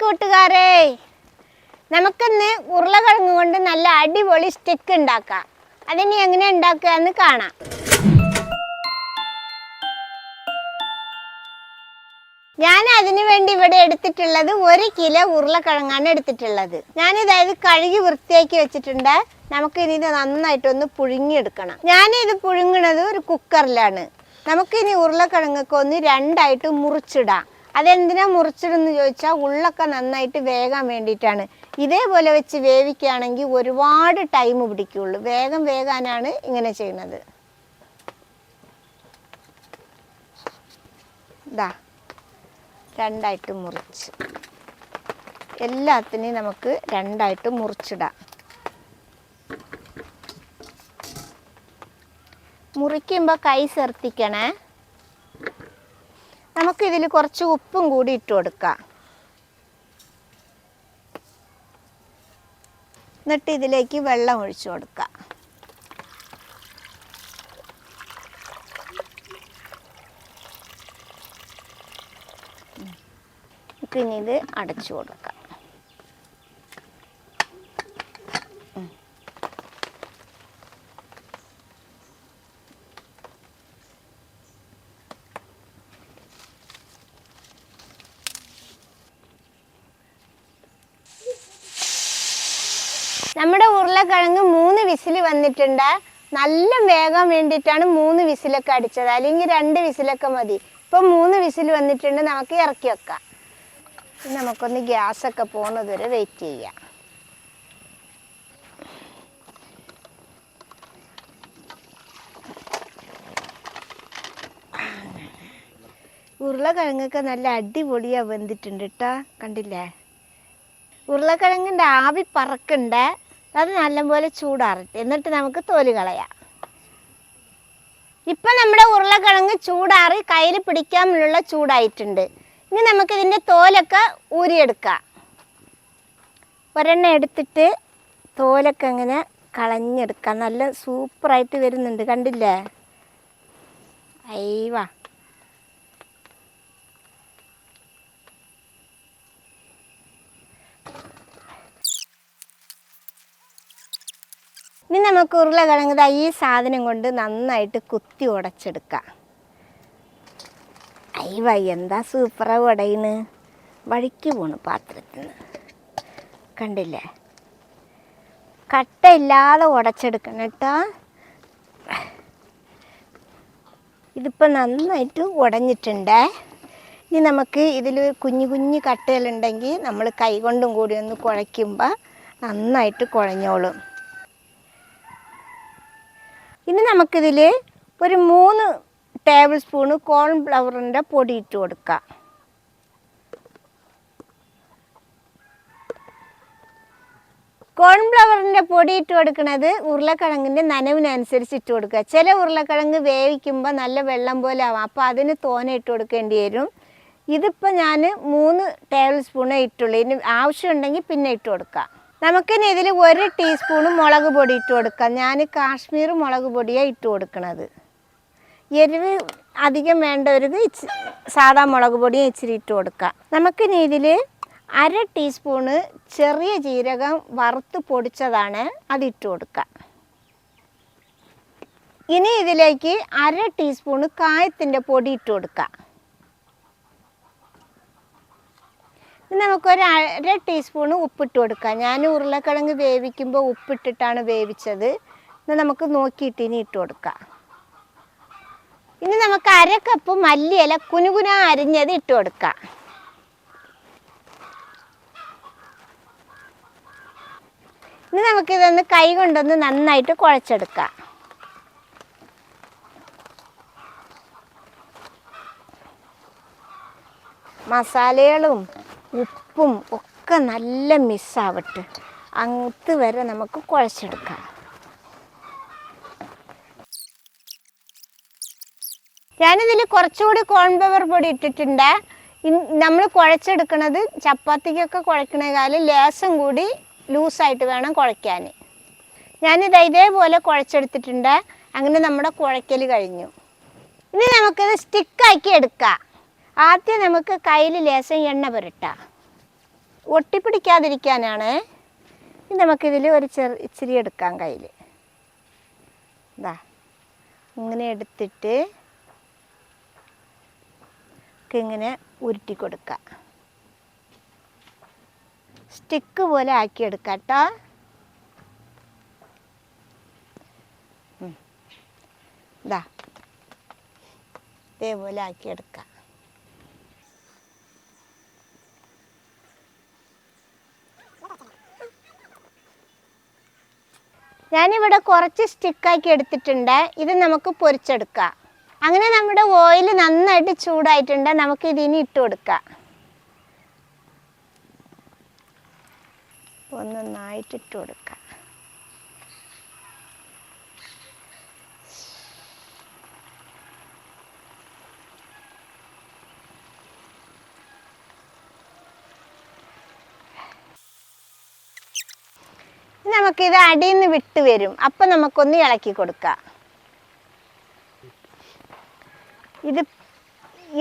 കൂട്ടുകാരെ. നമുക്കിന്ന് ഉരുളക്കിഴങ്ങ് കൊണ്ട് നല്ല അടിപൊളി സ്റ്റിക്ക് ഉണ്ടാക്കാം. അതിനി എങ്ങനെ ഉണ്ടാക്കുക എന്ന് കാണാം. ഞാൻ അതിനു വേണ്ടി ഇവിടെ എടുത്തിട്ടുള്ളത് ഒരു കിലോ ഉരുളക്കിഴങ്ങാണ് എടുത്തിട്ടുള്ളത്. ഞാനിതായത് കഴുകി വൃത്തിയാക്കി വെച്ചിട്ടുണ്ട്. നമുക്ക് ഇനി ഇത് നന്നായിട്ടൊന്ന് പുഴുങ്ങിയെടുക്കണം. ഇത് പുഴുങ്ങണത് ഒരു കുക്കറിലാണ് നമുക്കിനി ഉരുളക്കിഴങ്ങൊക്കെ ഒന്ന് രണ്ടായിട്ട് മുറിച്ചിടാം. അതെന്തിനാ മുറിച്ചിടുന്ന ചോദിച്ചാൽ ഉള്ളൊക്കെ നന്നായിട്ട് വേകാൻ വേണ്ടിയിട്ടാണ്. ഇതേപോലെ വെച്ച് വേവിക്കുകയാണെങ്കിൽ ഒരുപാട് ടൈം പിടിക്കുള്ളൂ. വേഗം വേകാനാണ് ഇങ്ങനെ ചെയ്യുന്നത്. ഇതാ രണ്ടായിട്ട് മുറിച്ച്. എല്ലാത്തിനെയും നമുക്ക് രണ്ടായിട്ട് മുറിച്ചിടാം. മുറിക്കുമ്പോൾ കൈ ശ്രദ്ധിക്കണേ നമുക്കിതിൽ കുറച്ച് ഉപ്പും കൂടി ഇട്ട് കൊടുക്കാം. എന്നിട്ട് ഇതിലേക്ക് വെള്ളം ഒഴിച്ചു കൊടുക്കാം. പിന്നെ ഇത് അടച്ചു കൊടുക്കാം. നമ്മുടെ ഉരുളക്കിഴങ്ങ് മൂന്ന് വിസിൽ വന്നിട്ടുണ്ട്. നല്ല വേഗം വേണ്ടിയിട്ടാണ് മൂന്ന് വിസിലൊക്കെ അടിച്ചത്. അല്ലെങ്കിൽ രണ്ട് വിസിലൊക്കെ മതി. ഇപ്പം മൂന്ന് വിസിൽ വന്നിട്ടുണ്ട്. നമുക്ക് ഇറക്കി വെക്കാം. നമുക്കൊന്ന് ഗ്യാസൊക്കെ പോകുന്നത് വരെ വെയിറ്റ് ചെയ്യാം. ഉരുളക്കിഴങ്ങൊക്കെ നല്ല അടിപൊളിയാണ് വെന്തിട്ടുണ്ട് കേട്ടോ കണ്ടില്ലേ? ഉരുളക്കിഴങ്ങിന്റെ ആവി പറക്കണ്ട? അത് നല്ലപോലെ ചൂടാറട്ടെ. എന്നിട്ട് നമുക്ക് തോൽ കളയാം. ഇപ്പം നമ്മുടെ ഉരുളക്കിഴങ്ങ് ചൂടാറി കയ്യിൽ പിടിക്കാനുള്ള ചൂടായിട്ടുണ്ട്. ഇനി നമുക്കിതിന്റെ തോലൊക്കെ ഊരിയെടുക്കാം. ഒരെണ്ണം എടുത്തിട്ട് തോലൊക്കെ അങ്ങനെ കളഞ്ഞെടുക്കാം. നല്ല സൂപ്പറായിട്ട് വരുന്നുണ്ട്. കണ്ടില്ലേ? അയ്യവാ ഇനി നമുക്ക് ഉരുളക്കിഴങ്ങ് ദാ ഈ സാധനം കൊണ്ട് നന്നായിട്ട് കുത്തി ഉടച്ചെടുക്കാം. അയ്യ എന്താ സൂപ്പറാ ഉടയിന്ന് വഴിക്ക് പോണു പാത്രത്തിൽ നിന്ന് കണ്ടില്ലേ? കട്ടയില്ലാതെ ഉടച്ചെടുക്കണം കേട്ടോ. ഇതിപ്പോൾ നന്നായിട്ട് ഉടഞ്ഞിട്ടുണ്ട്. ഇനി നമുക്ക് ഇതിൽ കുഞ്ഞു കുഞ്ഞു കട്ടകളുണ്ടെങ്കിൽ നമ്മൾ കൈകൊണ്ടും കൂടി ഒന്ന് കുഴയ്ക്കുമ്പോൾ നന്നായിട്ട് കുഴഞ്ഞോളും. ഇനി നമുക്കിതിൽ ഒരു മൂന്ന് ടേബിൾ സ്പൂണ് കോൺഫ്ലവറിന്റെ പൊടി ഇട്ട് കൊടുക്കാം. കോൺഫ്ലവറിന്റെ പൊടി ഇട്ട് കൊടുക്കുന്നത് ഉരുളക്കിഴങ്ങിന്റെ നനവിനനുസരിച്ച് ഇട്ട് കൊടുക്കുക. ചില ഉരുളക്കിഴങ്ങ് വേവിക്കുമ്പോൾ നല്ല വെള്ളം പോലെ ആവാം. അപ്പോൾ അതിന് തോനെ ഇട്ട് കൊടുക്കേണ്ടി വരും. ഇതിപ്പോൾ ഞാൻ മൂന്ന് ടേബിൾ സ്പൂണേ ഇട്ടുള്ളൂ. ഇനി ആവശ്യമുണ്ടെങ്കിൽ പിന്നെ ഇട്ട് കൊടുക്കാം. നമുക്കിനി ഇതിൽ ഒരു ടീസ്പൂണ് മുളക് പൊടി ഇട്ട് കൊടുക്കാം. ഞാൻ കാശ്മീർ മുളക് പൊടിയാണ് ഇട്ട് കൊടുക്കുന്നത് എരിവ് അധികം വേണ്ടവർക്ക് സാധാ മുളക് പൊടിയും ഇച്ചിരി ഇട്ട് കൊടുക്കാം. നമുക്കിനി ഇതിൽ അര ടീസ്പൂണ് ചെറിയ ജീരകം വറുത്ത് പൊടിച്ചതാണ് അതിട്ട് കൊടുക്കാം. ഇനി ഇതിലേക്ക് അര ടീസ്പൂണ് കായത്തിന്റെ പൊടി ഇട്ട് കൊടുക്കാം ഇനി നമുക്കൊരു അര ടീസ്പൂണ് ഉപ്പിട്ട് കൊടുക്കാം. ഞാൻ ഉരുളക്കിഴങ്ങ് വേവിക്കുമ്പോൾ ഉപ്പിട്ടിട്ടാണ് വേവിച്ചത്. എന്നാൽ നമുക്ക് നോക്കിയിട്ട് ഇനി ഇട്ട് കൊടുക്കാം. ഇനി നമുക്ക് അര കപ്പ് മല്ലിയില കുനുകുന അരിഞ്ഞത് ഇട്ട് കൊടുക്കാം. ഇനി നമുക്കിതൊന്ന് കൈ കൊണ്ടൊന്ന് നന്നായിട്ട് കുഴച്ചെടുക്കാം. മസാലകളും ഉപ്പും ഒക്കെ നല്ല മിസ്സാവട്ടെ. അങ്ങത്ത് വരെ നമുക്ക് കുഴച്ചെടുക്കാം. ഞാനിതിൽ കുറച്ചുകൂടി കോൺപവർ പൊടി ഇട്ടിട്ടുണ്ട്. നമ്മൾ കുഴച്ചെടുക്കുന്നത് ചപ്പാത്തിക്കൊക്കെ കുഴക്കണേക്കാളും ലേസം കൂടി ലൂസായിട്ട് വേണം കുഴയ്ക്കാൻ. ഞാനിത് ഇതേപോലെ കുഴച്ചെടുത്തിട്ടുണ്ട്. അങ്ങനെ നമ്മുടെ കുഴയ്ക്കൽ കഴിഞ്ഞു. ഇനി നമുക്കിത് സ്റ്റിക്കാക്കി എടുക്കാം. ആദ്യം നമുക്ക് കയ്യിൽ ലേശം എണ്ണ പുരട്ടാം. ഒട്ടിപ്പിടിക്കാതിരിക്കാനാണ് നമുക്കിതിൽ ഒരു ചെറു ഇച്ചിരി എടുക്കാം കയ്യിൽ ഇതാ ഇങ്ങനെ എടുത്തിട്ട് ഇങ്ങനെ ഉരുട്ടി കൊടുക്കുക സ്റ്റിക്ക് പോലെ ആക്കിയെടുക്കാം കേട്ടോ. ഇതാ ഇതേപോലെ ആക്കിയെടുക്കാം ഞാനിവിടെ കുറച്ച് സ്റ്റിക്കാക്കി എടുത്തിട്ടുണ്ട്. ഇത് നമുക്ക് പൊരിച്ചെടുക്കാം. അങ്ങനെ നമ്മുടെ ഓയിൽ നന്നായിട്ട് ചൂടായിട്ടുണ്ട്. നമുക്ക് ഇതിനി ഇട്ട് കൊടുക്കാം. ഒന്ന് നന്നായിട്ട് ഇട്ട് കൊടുക്കാം. നമുക്കിത് അടിയിൽ നിന്ന് വിട്ട് വരും. അപ്പം നമുക്കൊന്ന് ഇളക്കി കൊടുക്കാം. ഇത്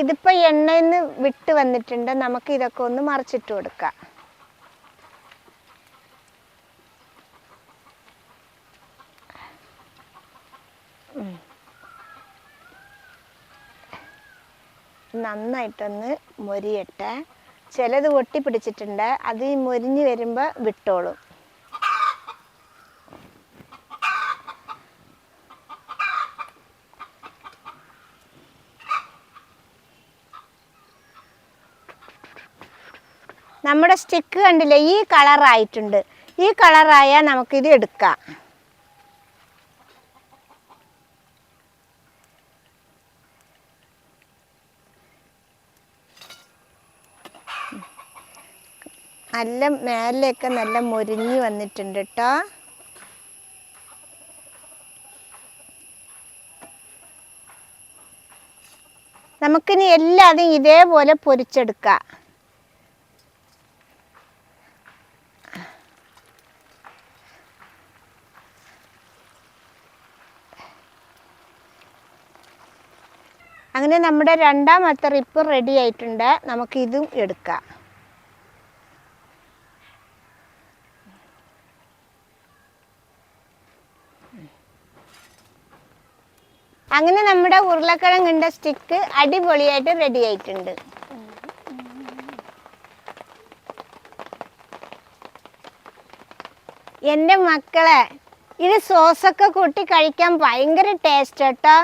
ഇതിപ്പോൾ എണ്ണയിൽ നിന്ന് വിട്ട് വന്നിട്ടുണ്ട്. നമുക്ക് ഇതൊക്കെ ഒന്ന് മറിച്ചിട്ട് കൊടുക്കാം. നന്നായിട്ടൊന്ന് മൊരിയട്ടെ. ചിലത് ഒട്ടിപ്പിടിച്ചിട്ടുണ്ട് അത് ഈ മൊരിഞ്ഞ് വരുമ്പോൾ വിട്ടോളും. നമ്മുടെ സ്റ്റിക്ക് കണ്ടില്ലേ ഈ കളറായിട്ടുണ്ട് ഈ കളറായാൽ നമുക്കിത് എടുക്കാം. നല്ല മേലൊക്കെ നല്ല മൊരിഞ്ഞ് വന്നിട്ടുണ്ട് കേട്ടോ നമുക്കിനി എല്ലാതും ഇതേപോലെ പൊരിച്ചെടുക്കാം. അങ്ങനെ നമ്മുടെ രണ്ടാമത്തെ റിപ്പ് റെഡി ആയിട്ടുണ്ട്. നമുക്ക് ഇതും എടുക്കാം. അങ്ങനെ നമ്മുടെ ഉരുളക്കിഴങ്ങിന്റെ സ്റ്റിക്ക് അടിപൊളിയായിട്ട് റെഡി ആയിട്ടുണ്ട്. എന്റെ മക്കളെ ഇത് സോസൊക്കെ കൂട്ടി കഴിക്കാൻ ഭയങ്കര ടേസ്റ്റ് കേട്ടോ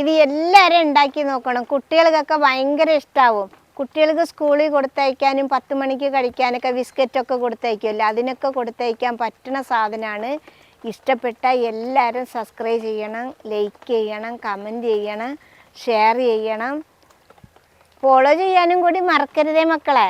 ഇത് എല്ലാവരും ഉണ്ടാക്കി നോക്കണം. കുട്ടികൾക്കൊക്കെ ഭയങ്കര ഇഷ്ടാവും. കുട്ടികൾക്ക് സ്കൂളിൽ കൊടുത്തയക്കാനും പത്ത് മണിക്ക് കഴിക്കാനൊക്കെ ബിസ്ക്കറ്റൊക്കെ കൊടുത്തയക്കുമല്ലോ അതിനൊക്കെ കൊടുത്തയക്കാൻ പറ്റുന്ന സാധനമാണ്. ഇഷ്ടപ്പെട്ട എല്ലാവരും സബ്സ്ക്രൈബ് ചെയ്യണം ലൈക്ക് ചെയ്യണം കമന്റ് ചെയ്യണം ഷെയർ ചെയ്യണം. ഫോളോ ചെയ്യാനും കൂടി മറക്കരുതേ മക്കളെ.